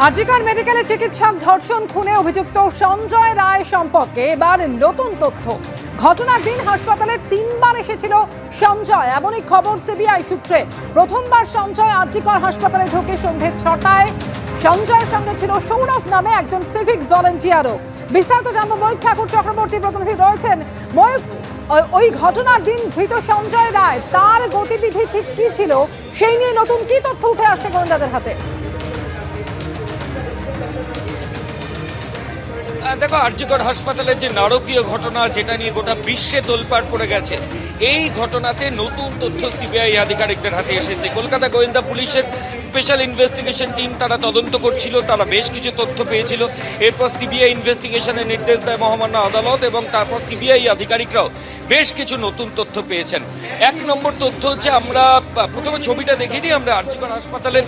আজিকার মেডিকেলে চিকিৎসক ধর্ষণ খুনে অভিযুক্ত সঞ্জয় রায় সম্পর্কে এবার নতুন তথ্য। ঘটনার দিন হাসপাতালে তিনবার এসেছিল সঞ্জয়, এমনই খবর সিবিআই সূত্রে। প্রথমবার সঞ্জয় আজিকর হাসপাতালে ঢোকে সন্ধে ছটায়। সঞ্জয়ের সঙ্গে ছিল সৌরভ নামে একজন সিভিক ভলেন্টিয়ারও। বিস্তারিত জানব ময়ূক ঠাকুর চক্রবর্তী প্রতিনিধি রয়েছেন। ওই- ওই ঘটনার দিন ধৃত সঞ্জয় রায়, তার গতিবিধি ঠিক কি ছিল? সেই নিয়ে নতুন কি তথ্য উঠে আসছে গোয়েন্দাদের হাতে? দেখো আরজিগড় হাসপাতালে যে নারকীয় ঘটনা, যেটা নিয়ে গোটা বিশ্বে তোলপাড় পড়ে গেছে, এই ঘটনাতে নতুন তথ্য সিবিআই আধিকারিকদের হাতে এসেছে। কলকাতা গোয়েন্দা পুলিশের স্পেশাল ইনভেস্টিগেশন টিম তারা তদন্ত করছিল, তারা বেশ কিছু তথ্য পেয়েছিল। এরপর সিবিআই ইনভেস্টিগেশনের নির্দেশ দেয় মহামান্য আদালত এবং তারপর সিবিআই আধিকারিকরাও বেশ কিছু নতুন তথ্য পেয়েছেন। এক নম্বর তথ্য হচ্ছে, আমরা প্রথমে ছবিটা দেখিনি আমরা আরজিগড় হাসপাতালের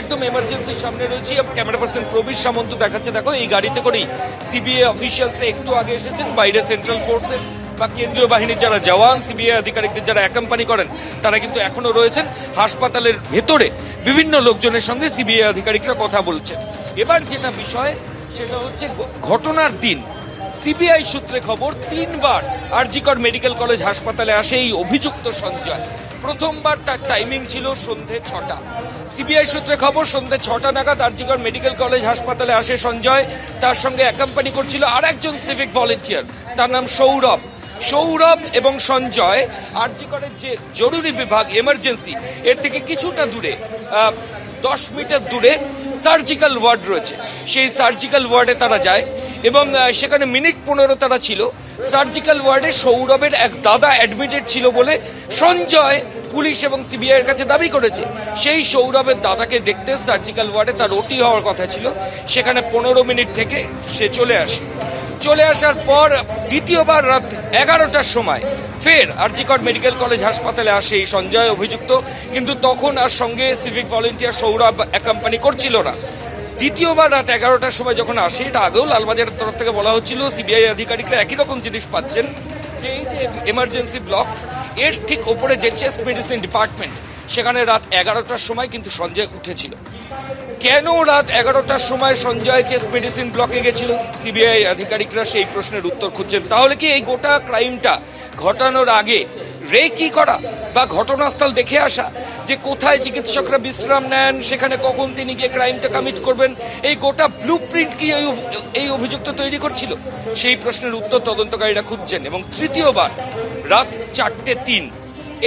একদম এমার্জেন্সির সামনে রয়েছি, ক্যামেরা পার্সন প্রবীর সামন্ত দেখাচ্ছে। দেখো, এই গাড়িতে করেই সিবিআই অফিসিয়ালসরা একটু আগে এসেছেন, বাইরে সেন্ট্রাল ফোর্সের বা কেন্দ্রীয় বাহিনীর যারা জওয়ান সিবিআই আধিকারিকদের যারা অ্যাকম্পানি করেন, তারা কিন্তু এখনও রয়েছেন হাসপাতালের ভেতরে। বিভিন্ন লোকজনের সঙ্গে সিবিআই আধিকারিকরা কথা বলছেন। এবার যেটা বিষয়, সেটা হচ্ছে ঘটনার দিন। সিবিআই সূত্রে খবর, তিনবার আরজিকর মেডিকেল কলেজ হাসপাতালে আসে এই অভিযুক্ত সঞ্জয়। প্রথমবার তার টাইমিং ছিল সন্ধে ছটা। সিবিআই সূত্রে খবর, সন্ধে ছটা নাগাদ আরজিকর মেডিকেল কলেজ হাসপাতালে আসে সঞ্জয়। তার সঙ্গে অ্যাকম্পানি করছিল আর একজন সিভিক ভলেন্টিয়ার তার নাম সৌরভ। সৌরভ এবং সঞ্জয় আরজিকরের যে জরুরি বিভাগ এমার্জেন্সি এর থেকে কিছুটা দূরে দশ মিটার দূরে সার্জিক্যাল ওয়ার্ড রয়েছে। সেই সার্জিক্যাল ওয়ার্ডে তারা যায়। এবং সেখানে মিনিট পনেরো তারা ছিল। সার্জিক্যাল ওয়ার্ডে সৌরভের এক দাদা অ্যাডমিটেড ছিল বলে সঞ্জয় পুলিশ এবং সিবিআইয়ের কাছে দাবি করেছে। সেই সৌরভের দাদাকে দেখতে সার্জিক্যাল ওয়ার্ডে তার ওটি হওয়ার কথা ছিল। সেখানে পনেরো মিনিট থেকে সে চলে আসে। চলে আসার পর দ্বিতীয়বার রাত এগারোটার সময় ফের আরজিকর মেডিকেল কলেজ হাসপাতালে আসে এই সঞ্জয় অভিযুক্ত। কিন্তু তখন আর সঙ্গে সিভিক ভলেন্টিয়ার সৌরভ অ্যাকম্পানি করছিল না। দ্বিতীয়বার রাত এগারোটার সময় যখন আসে, এটা আগেও লালবাজারের তরফ থেকে বলা হচ্ছিল সিবিআই আধিকারিকরা একই রকম জিনিস পাচ্ছেন, যে এই যে এমার্জেন্সি ব্লক এর ঠিক ওপরে যে চেস্ট মেডিসিন ডিপার্টমেন্ট সেখানে রাত এগারোটার সময় কিন্তু সঞ্জয় উঠেছিল। কেন রাত এগারোটার সময় সঞ্জয় চেস্ট মেডিসিন ব্লকে গেছিল? সিবিআই আধিকারিকরা সেই প্রশ্নের উত্তর খুঁজছেন। তাহলে কি এই গোটা ক্রাইমটা ঘটানোর আগে রে কি করা? বা ঘটনাস্থল দেখে আসা, যে কোথায় চিকিৎসকরা বিশ্রাম নেন, সেখানে কখন তিনি গিয়ে ক্রাইমটা কমিট করবেন, এই গোটা ব্লু প্রিন্ট কি এই অভিযুক্ত তৈরি করছিল? সেই প্রশ্নের উত্তর তদন্তকারীরা খুঁজছেন এবং তৃতীয়বার রাত চারটে তিন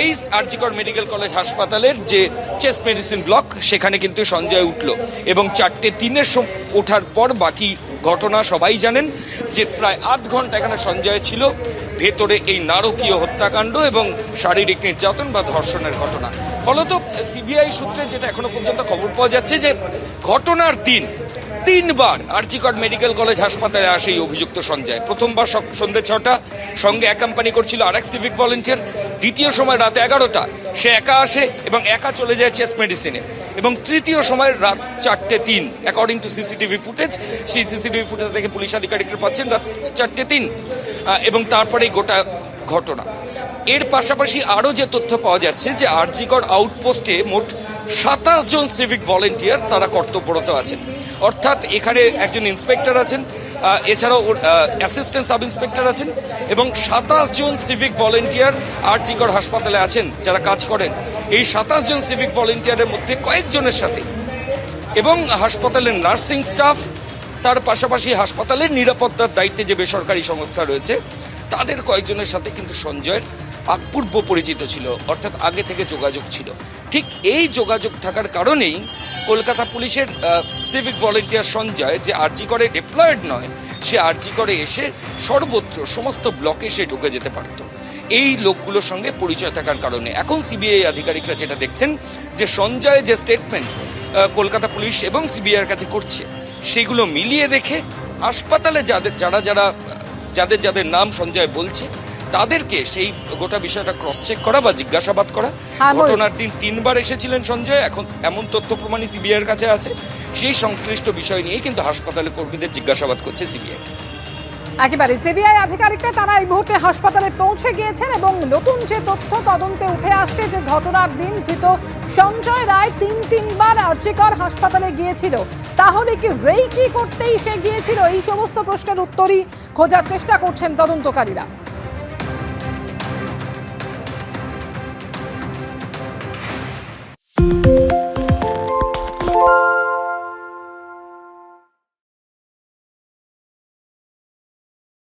এই আরজিকর মেডিকেল কলেজ হাসপাতালের যে চেস্ট মেডিসিন ব্লক সেখানে কিন্তু সঞ্জয় উঠল এবং চারটে তিনের ওঠার পর বাকি ঘটনা সবাই জানেন যে প্রায় আধ ঘণ্টা এখানে সঞ্জয় ছিল। ভেতরে এই নারকীয় হত্যাকাণ্ড এবং শারীরিক নির্যাতন বা ধর্ষণের ঘটনা। ফলত, সিবিআই সূত্রে যেটা এখনও পর্যন্ত খবর পাওয়া যাচ্ছে যে ঘটনার দিন তিনবার আর্চিকট মেডিকেল কলেজ হাসপাতালে আসে এই অভিযুক্ত সঞ্জয়। প্রথমবার সন্ধ্যে ছটা, সঙ্গে অ্যাকাম্পানি করছিল এক সিভিক ভলেন্টিয়ার দ্বিতীয় সময় রাত এগারোটা, সে একা আসে এবং একা চলে যায় চেস্ট মেডিসিনে। এবং তৃতীয় সময় রাত চারটে তিন অ্যাকর্ডিং টু সিসিটিভি ফুটেজ সেই সিসিটিভি ফুটেজ দেখে পুলিশ আধিকারিকরা পাচ্ছেন রাত চারটে তিন এবং তারপরে গোটা ঘটনা। এর পাশাপাশি আরও যে তথ্য পাওয়া যাচ্ছে যে আরজিকর আউটপোস্টে মোট সাতাশ জন সিভিক ভলেন্টিয়ার তারা কর্তব্যরত আছেন। অর্থাৎ এখানে একজন ইন্সপেক্টর আছেন এছাড়াও অ্যাসিস্ট্যান্ট সাব ইন্সপেক্টর আছেন এবং সাতাশ জন সিভিক ভলেন্টিয়ার আর আরজিকর হাসপাতালে আছেন যারা কাজ করেন। এই সাতাশ জন সিভিক ভলেন্টিয়ারের মধ্যে কয়েকজনের সাথে। এবং হাসপাতালের নার্সিং স্টাফ তার পাশাপাশি হাসপাতালের নিরাপত্তার দায়িত্বে যে বেসরকারি সংস্থা রয়েছে, তাদের কয়েকজনের সাথে কিন্তু সঞ্জয়ের পূর্ব পরিচিত ছিল, অর্থাৎ আগে থেকে যোগাযোগ ছিল। ঠিক এই যোগাযোগ থাকার কারণেই কলকাতা পুলিশের সিভিক ভলেন্টিয়ার সঞ্জয় যে আরজি করে ডিপ্লয়েড নয়, সে আরজি করে এসে সর্বত্র সমস্ত ব্লকে সে ঢুকে যেতে পারত। এই লোকগুলোর সঙ্গে পরিচয় থাকার কারণে। এখন সিবিআই আধিকারিকরা যেটা দেখছেন, যে সঞ্জয় যে স্টেটমেন্ট কলকাতা পুলিশ এবং সিবিআইয়ের কাছে করছে, সেগুলো মিলিয়ে দেখে, হাসপাতালে যাদের, যারা যারা, যাদের যাদের নাম সঞ্জয় বলছে তাদেরকে সেই গোটা বিষয়টা ক্রস চেক করা বা জিজ্ঞাসাবাদ করা। হ্যাঁ, ঘটনার দিন তিনবার এসেছিলেন সঞ্জয় এখন এমন তথ্য প্রমাণই সিবিআইয়ের কাছে আছে। সেই সংশ্লিষ্ট বিষয় নিয়ে কিন্তু হাসপাতালে কর্মীদের জিজ্ঞাসাবাদ করছে সিবিআই। একেবারে সিবিআই আধিকারিকরা তারা এই মুহূর্তে হাসপাতালে পৌঁছে গিয়েছেন এবং নতুন যে তথ্য তদন্তে উঠে আসছে যে ঘটনার দিন ধৃত সঞ্জয় রায় তিন তিনবার আর্চিকর হাসপাতালে গিয়েছিল। তাহলে কি রেই কি করতেই সে গিয়েছিল? এই সমস্ত প্রশ্নের উত্তরই খোঁজার চেষ্টা করছেন তদন্তকারীরা।